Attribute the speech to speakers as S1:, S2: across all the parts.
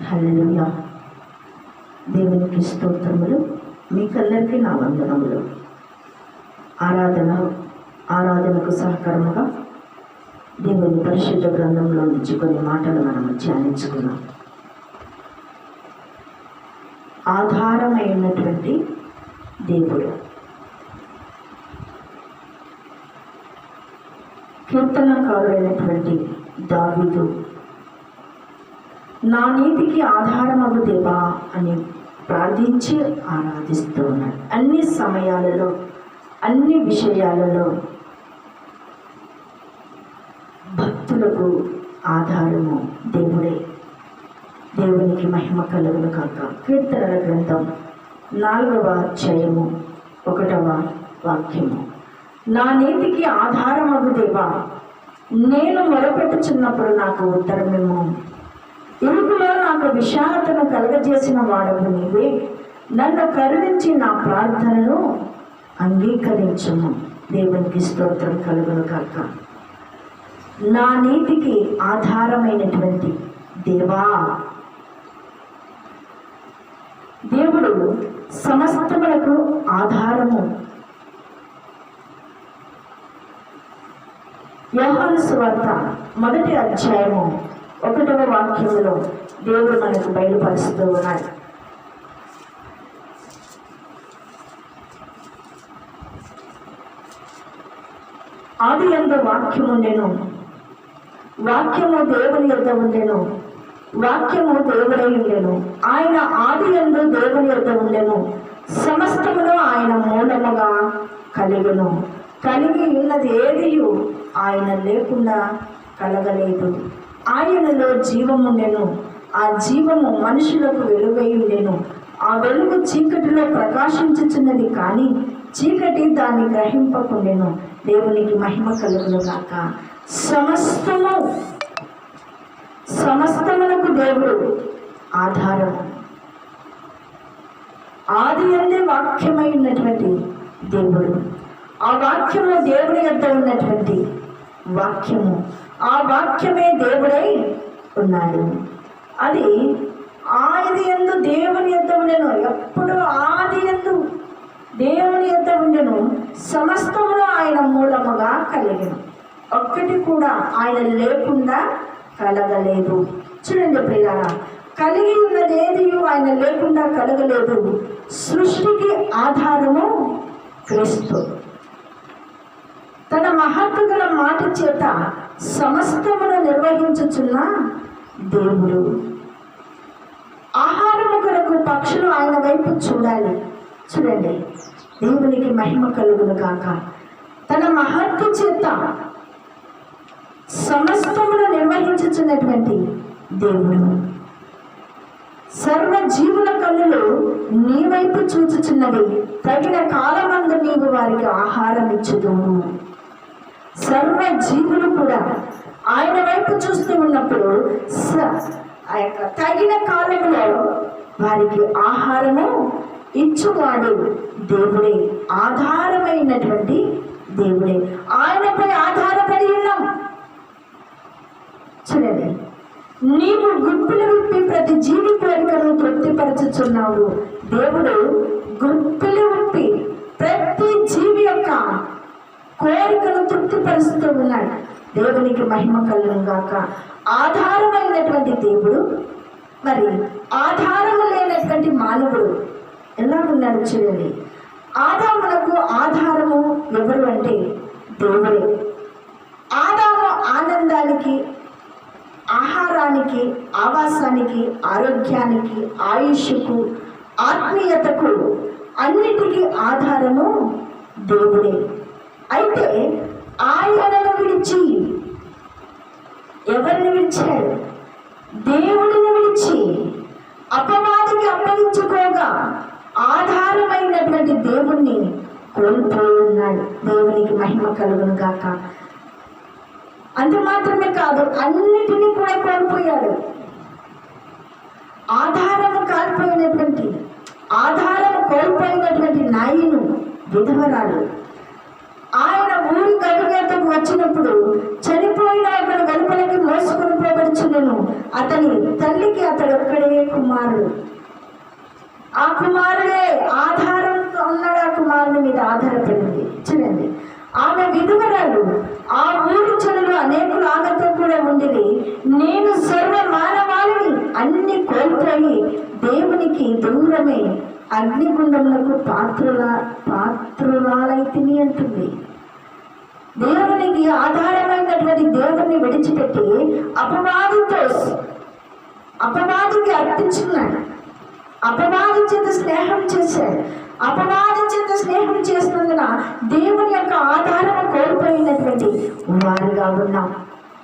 S1: Hallelujah. దేవునికి స్తోత్రములు మీకందరికీ నా వందనములు. ఆరాధన ఆరాధనకు సహకరముగా దేవుని పరిశుద్ధ గ్రంథంలో నుంచి కొన్ని మాటలు మనం ధ్యానించుకున్నాం. ఆధారమైనటువంటి దేవుడు. కీర్తనకారుడైనటువంటి దావిదు నా నీతికి ఆధారమగు దేవా అని ప్రార్థించి ఆరాధిస్తూ ఉన్నాడు. అన్ని సమయాలలో అన్ని విషయాలలో భక్తులకు ఆధారము దేవుడే. దేవునికి మహిమ కలుగును కాక. కీర్తనల గ్రంథం నాలుగవ అధ్యాయము ఒకటవ వాక్యము. నా నీతికి ఆధారమగు దేవా నేను మొరపెట్టుచున్నప్పుడు నాకు ఉత్తరమేమో ఇరుకులో నాకు విశాలతను కలగజేసిన వాడవు నీవే. నన్ను కరుణించి నా ప్రార్థనను అంగీకరించము. దేవునికి స్తోత్రం కలుగును కాక నా నీతికి ఆధారమైనటువంటి దేవా దేవుడు సమస్తములకు ఆధారము. వ్యవహార సువార్త మొదటి అధ్యాయము ఒకటవ వాక్యములో దేవుడు మనకు బయలుపరుస్తూ ఉన్నాడు. ఆది ఎందు వాక్యము నేను వాక్యము దేవుని యొక్క ఉండేను వాక్యము దేవుడై ఉండేను. ఆయన ఆది ఎందు దేవుని యొక్క ఉండెను. సమస్తమును ఆయన మూలముగా కలిగను. కలిగి ఉన్నది ఏదియు? ఆయన లేకుండా కలగలేదు. ఆయనలో జీవముండెను ఆ జీవము మనుషులకు వెలుగై ఉండెను. ఆ వెలుగు చీకటిలో ప్రకాశించుచున్నది కానీ చీకటి దాన్ని గ్రహింపకుండెను. దేవునికి మహిమ కలుగును గాక. సమస్తము సమస్తములకు దేవుడు ఆధారం. ఆది అందే వాక్యమై ఉన్నటువంటి దేవుడు. ఆ వాక్యము దేవుడి యొక్క ఉన్నటువంటి వాక్యము. ఆ వాక్యమే దేవుడై ఉన్నాడు. అది ఆది ఎందు దేవుని యొద్ద ఉండెను. ఎప్పుడు ఆది ఎందు దేవుని యొద్ద ఉండెను సమస్తములో ఆయన మూలముగా కలిగెను. ఒక్కటి కూడా ఆయన లేకుండా కలగలేదు. చూడండి ప్రియారా కలిగి ఉన్నది ఏది ఆయన లేకుండా కలగలేదు. సృష్టికి ఆధారము క్రీస్తు. తన మహత్వ గల మాట చేత సమస్తమును నిర్వహించుచున్న దేవుడు. ఆహారము కొరకు పక్షులు ఆయన వైపు చూడాలి. చూడండి దేవునికి మహిమ కలుగును కాక తన మహత్వ చేత సమస్తమును నిర్వహించుచున్నటువంటి దేవుడు. సర్వ జీవుల కన్నులు నీ వైపు చూచుచున్నవి. తగిన కాలమందు నీవు వారికి ఆహారం ఇచ్చుదువు సర్వ జీవులు కూడా ఆయన వైపు చూస్తూ ఉన్నప్పుడు ఆ యొక్క తగిన కాలంలో వారికి ఆహారము ఇచ్చువాడు దేవుడే ఆధారమైనటువంటి దేవుడే. ఆయనపై ఆధారపడి ఉన్నాం. చూడండి నీవు గుంపులు విప్పి ప్రతి జీవి తృప్తిపరచుచున్నావు. దేవుడు దేవునికి మహిమ కలుగును గాక. ఆధారమైనటువంటి దేవుడు మరి ఆధారము లేనటువంటి మానవుడు ఎలా ఉన్నాడు చూడండి. ఆదామునకు ఆధారము ఎవరు అంటే దేవుడే. ఆదాము ఆనందానికి ఆహారానికి ఆవాసానికి ఆరోగ్యానికి ఆయుష్కు ఆత్మీయతకు అన్నిటికీ ఆధారము దేవుడే. అయితే ఆయనను విడిచి ఎవరిని విడిచాడు దేవుడిని విడిచి అపవాదికి అప్పగించుకోగా ఆధారమైనటువంటి దేవుణ్ణి కోల్పోయి ఉన్నాడు దేవునికి మహిమ కలుగును గాక. అంత మాత్రమే కాదు అన్నిటినీ కూడా కోల్పోయాడు. ఆధారము కాల్పోయినటువంటి ఆధారము కోల్పోయినటువంటి నాయను విధవరాలు. గడుగేతకు వచ్చినప్పుడు చనిపోయిన అతను గనుపలకి మోసుకుని పోబడుచున్నాను అతని తల్లికి అతడు ఒక్కడే కుమారుడు. ఆ కుమారుడే ఆధారంతో ఉన్నాడు. ఆ కుమారుని మీద ఆధారపడింది. చూడండి. ఆమె విధువరాలు ఆ ఊరు చెడులు అనేకులు ఆగతం కూడా ఉండిరి. నేను సర్వ మానవాళిని అన్ని కోల్పోయి దేవునికి దూరమే అగ్నిగుండములకు పాత్రుల పాత్రురాలైతిని అంటుంది. దేవునికి ఆధారమైనటువంటి దేవుణ్ణి విడిచిపెట్టి అపవాదితో అపవాదికి అర్పించుకున్నాడు అపవాది చేత స్నేహం చేశాడు అపవాది చేత స్నేహం చేసినందున దేవుని యొక్క ఆధారం కోల్పోయినటువంటి వారుగా ఉన్నాం.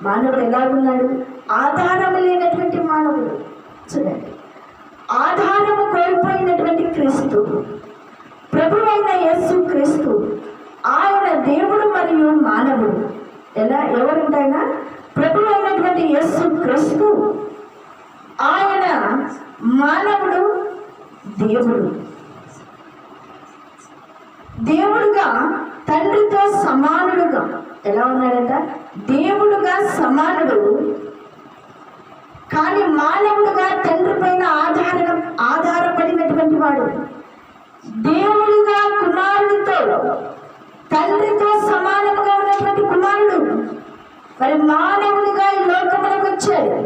S1: మానవుడు ఎలా ఉన్నాడు ఆధారం లేనటువంటి మానవుడు. చూడండి. ఆధారము కోల్పోయినటువంటి క్రీస్తు ప్రభువైన యేసు క్రీస్తు ఆయన దేవుడు మరియు మానవుడు. ఎలా? ఎవరుంటైనా ప్రభు అయినటువంటి యస్సు క్రీస్తు. ఆయన మానవుడు దేవుడు. దేవుడుగా తండ్రితో సమానుడుగా. ఎలా ఉన్నాడంట? దేవుడుగా సమానుడు. కానీ మానవుడుగా తండ్రి పైన ఆధారం ఆధారపడినటువంటి వాడు. దేవుడుగా కుమారుడితో తండ్రితో సమానముగా ఉన్నటువంటి కుమారుడు మరి మానవుడిగా ఈ లోకములకు వచ్చాడు.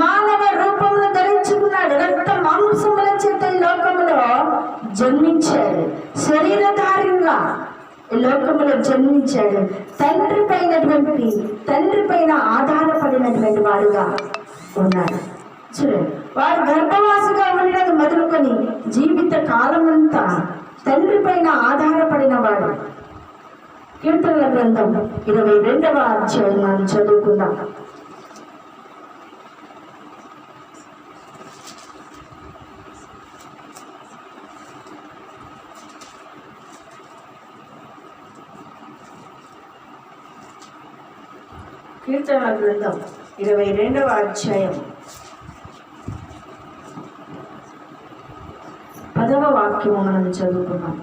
S1: మానవ రూపమును ధరించుకున్నాడు. రక్త మాంసముల చేత ఈ లోకములో జన్మించాడు. శరీరధారిగా ఈ లోకములో జన్మించాడు. తండ్రి పైనటువంటి తండ్రి పైన ఆధారపడినటువంటి వాడుగా ఉన్నాడు. చూడండి వారు గర్భవాసిగా ఉండడం మొదలుకొని జీవిత కాలమంతా తండ్రి పైన ఆధారపడిన వాడు. కీర్తనల గ్రంథం ఇరవై రెండవ అధ్యాయాన్ని చదువుకుందాం. కీర్తన గ్రంథం ఇరవై రెండవ అధ్యాయం పదవ వాక్యము మనం చదువుకున్నాం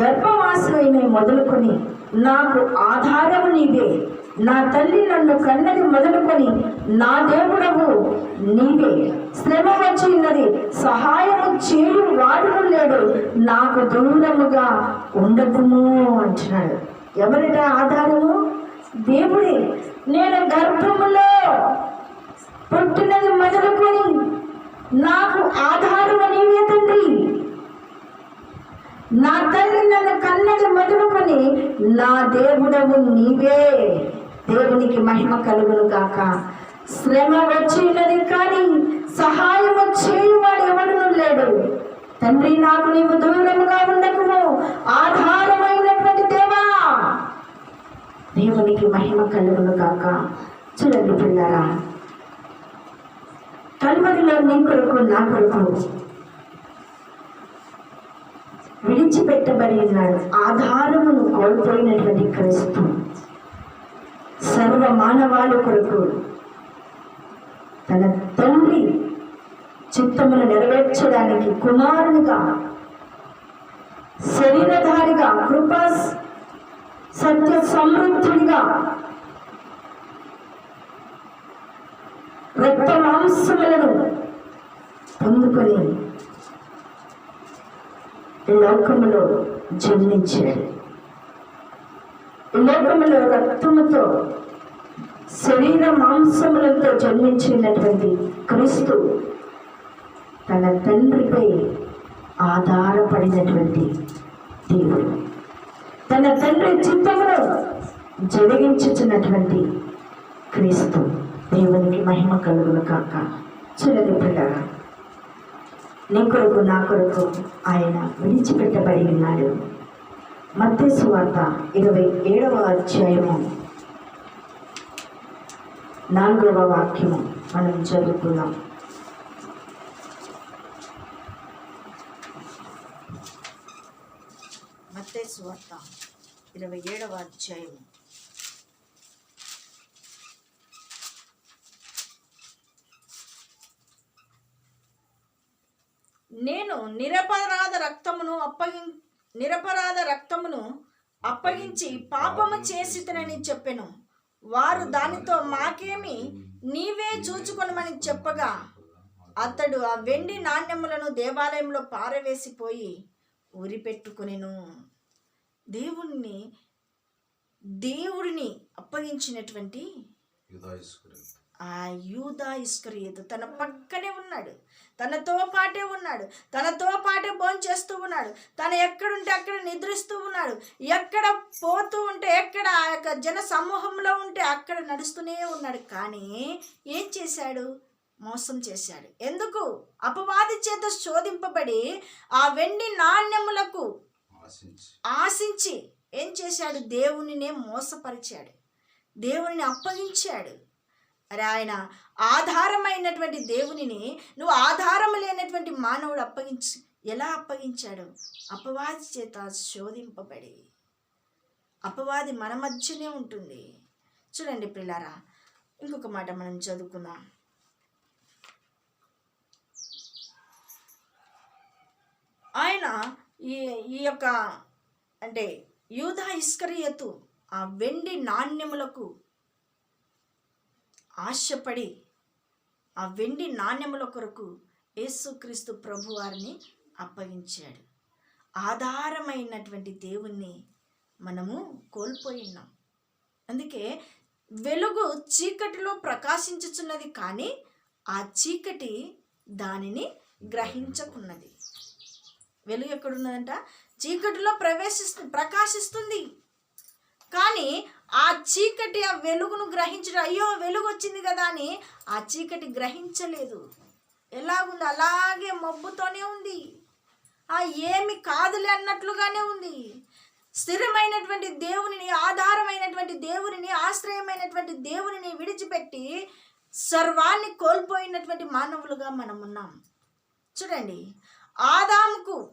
S1: గర్భవాసులైన మొదలుకొని నాకు ఆధారము నీవే. నా తల్లి నన్ను కన్నది మొదలుకొని నా దేవుడవు నీవే. శ్రమ వచ్చినది సహాయము చేయు వాడు లేడు నాకు దూరముగా ఉండదుము అంటున్నాడు. ఎవరిట ఆధారము? దేవుడే. నేను గర్భములో పుట్టినది మొదలుకొని నాకు ఆధారము నీవే తండ్రి. నా తల్లి నన్ను కన్నది మొదలుకొని నా దేవుడవు నీవే. దేవునికి మహిమ కలుగును గాక. శ్రమ వచ్చినది కానీ సహాయం చేయువాడు ఎవడును లేడు. తండ్రి నాకు నీవు దూరముగా ఉండకుము. ఆధారమైనటువంటి దేవా. దేవునికి మహిమ కలుగును గాక. చూడండి పిల్లరా. కలువరిలో నీ కొరకు నా కొరకు విడిచిపెట్టబడిన ఆధారమును కోల్పోయినటువంటి క్రీస్తు. సర్వ మానవాళి కొరకు తన తండ్రి చిత్తమును నెరవేర్చడానికి కుమారునిగా శరీరధారిగా కృపా సత్య సమృద్ధుడిగా రక్త మాంసములను పొందుకొని లోకములో జన్మించాడు లోకములో రక్తముతో శరీర మాంసములతో జన్మించినటువంటి క్రీస్తు తన తండ్రిపై ఆధారపడినటువంటి దేవుడు. తన తండ్రి చిత్తంలో జరిగించుచున్నటువంటి క్రీస్తు దేవునికి మహిమ కలుగును కాక చూడండి పిల్లగా నీ కొరకు నా కొరకు ఆయన విడిచిపెట్టబడి ఉన్నాడు. మత్తేసు వార్త ఇరవై ఏడవ అధ్యాయము. నాలుగవ వాక్యము. మనం చదువుకుందాం. మత్తేసు వార్త ఇరవై ఏడవ అధ్యాయము.
S2: నేను నిరపరాధ రక్తమును అప్పగి నిరపరాధ రక్తమును
S1: అప్పగించి పాపము చేసితనని చెప్పెను వారు దానితో మాకేమి నీవే చూచుకొనమని చెప్పగా అతడు ఆ వెండి నాణ్యములను దేవాలయంలో పారవేసిపోయి ఉరిపెట్టుకునెను దేవుణ్ణి దేవుడిని అప్పగించినటువంటి. ఆ యూదా ఇస్కరియోతు తన పక్కనే ఉన్నాడు. తనతో పాటే ఉన్నాడు. తనతో పాటే భోంచేస్తూ ఉన్నాడు. తను ఎక్కడుంటే అక్కడ నిద్రిస్తూ ఉన్నాడు. ఎక్కడ పోతూ ఉంటే ఎక్కడ ఆ యొక్క జన సమూహంలో ఉంటే అక్కడ నడుస్తూనే ఉన్నాడు. కానీ ఏం చేశాడు? మోసం చేశాడు. ఎందుకు? అపవాది చేత శోధింపబడి ఆ వెండి నాణ్యములకు
S2: ఆశించి
S1: ఏం చేశాడు? దేవునినే మోసపరిచాడు. దేవునిని అప్పగించాడు. అరే ఆయన ఆధారమైనటువంటి దేవునిని నువ్వు ఆధారం లేనటువంటి మానవుడు అప్పగించి ఎలా అప్పగించాడు? అపవాది చేత శోధింపబడి. అపవాది మన మధ్యనే ఉంటుంది. చూడండి పిల్లారా ఇంకొక మాట మనం చదువుకుందాం. ఆయన ఈ ఈ యొక్క అంటే యూధ ఇస్కరియతు ఆ వెండి నాణ్యములకు ఆశపడి ఆ వెండి నాణ్యముల కొరకు యేసుక్రీస్తు ప్రభు వారిని అప్పగించాడు. ఆధారమైనటువంటి దేవుణ్ణి మనము కోల్పోయినాం అందుకే వెలుగు చీకటిలో ప్రకాశించుచున్నది కానీ ఆ చీకటి దానిని గ్రహించకున్నది. వెలుగు ఎక్కడున్నదంట? చీకటిలో ప్రవేశిస్తుంది ప్రకాశిస్తుంది. కానీ ఆ చీకటి ఆ వెలుగును గ్రహించడం అయ్యో వెలుగు వచ్చింది కదా అని ఆ చీకటి గ్రహించలేదు. ఎలాగుంది? అలాగే మబ్బుతోనే ఉంది. ఆ ఏమి కాదులే అన్నట్లుగానే ఉంది. స్థిరమైనటువంటి దేవునిని ఆధారమైనటువంటి దేవునిని ఆశ్రయమైనటువంటి దేవునిని విడిచిపెట్టి సర్వాన్ని కోల్పోయినటువంటి మానవులుగా మనం ఉన్నాం చూడండి ఆదాముకు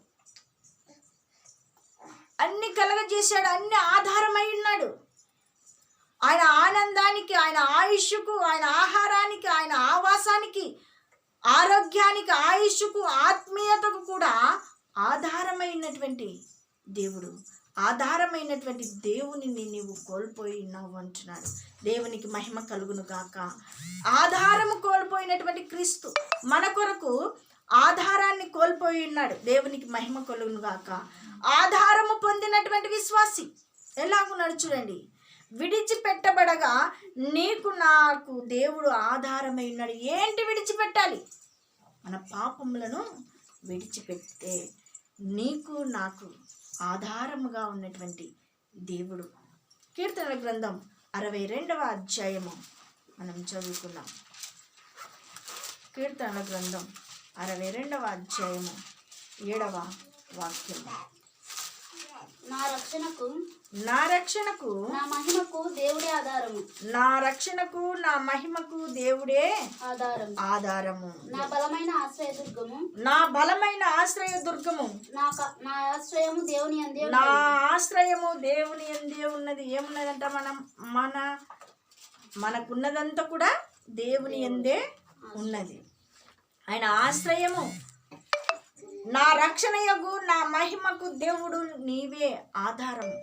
S1: అన్ని కలగజేశాడు అన్ని ఆధారమై ఉన్నాడు. ఆయన ఆనందానికి ఆయన ఆయుష్కు ఆయన ఆహారానికి ఆయన ఆవాసానికి ఆరోగ్యానికి ఆయుష్కు ఆత్మీయతకు కూడా ఆధారమైనటువంటి దేవుడు. ఆధారమైనటువంటి దేవునిని నీవు కోల్పోయి ఉన్నావు అంటున్నాడు. దేవునికి మహిమ కలుగును గాక. ఆధారము కోల్పోయినటువంటి క్రీస్తు మన కొరకు ఆధారాన్ని కోల్పోయి ఉన్నాడు. దేవునికి మహిమ కలుగును గాక. ఆధారము పొందినటువంటి విశ్వాసి ఎలాగున్నాడు చూడండి విడిచిపెట్టబడగా నీకు నాకు దేవుడు ఆధారమై ఉన్నాడు ఏంటి విడిచిపెట్టాలి? మన పాపములను విడిచిపెడితే నీకు నాకు ఆధారముగా ఉన్నటువంటి దేవుడు. కీర్తన గ్రంథం అరవై రెండవ అధ్యాయము. మనం చదువుకున్నాం కీర్తన గ్రంథం అరవై రెండవ అధ్యాయము ఏడవ వాక్యము.
S3: నా రక్షణకు
S1: నా రక్షణకు
S3: నా మహిమకు దేవుడే ఆధారము.
S1: నా రక్షణకు నా మహిమకు దేవుడే
S3: ఆధారం
S1: ఆధారము.
S3: నా బలమైన ఆశ్రయదుర్గము
S1: నా బలమైన ఆశ్రయ దుర్గము.
S3: నా నా ఆశ్రయము దేవుని అందే
S1: నా ఆశ్రయము దేవుని ఎందే ఉన్నది. ఏమున్నదంట మనం? మన మనకున్నదంతా కూడా దేవుని ఎందే ఉన్నది. ఆయన ఆశ్రయము నా రక్షణయగు నా మహిమకు దేవుడు నీవే ఆధారం.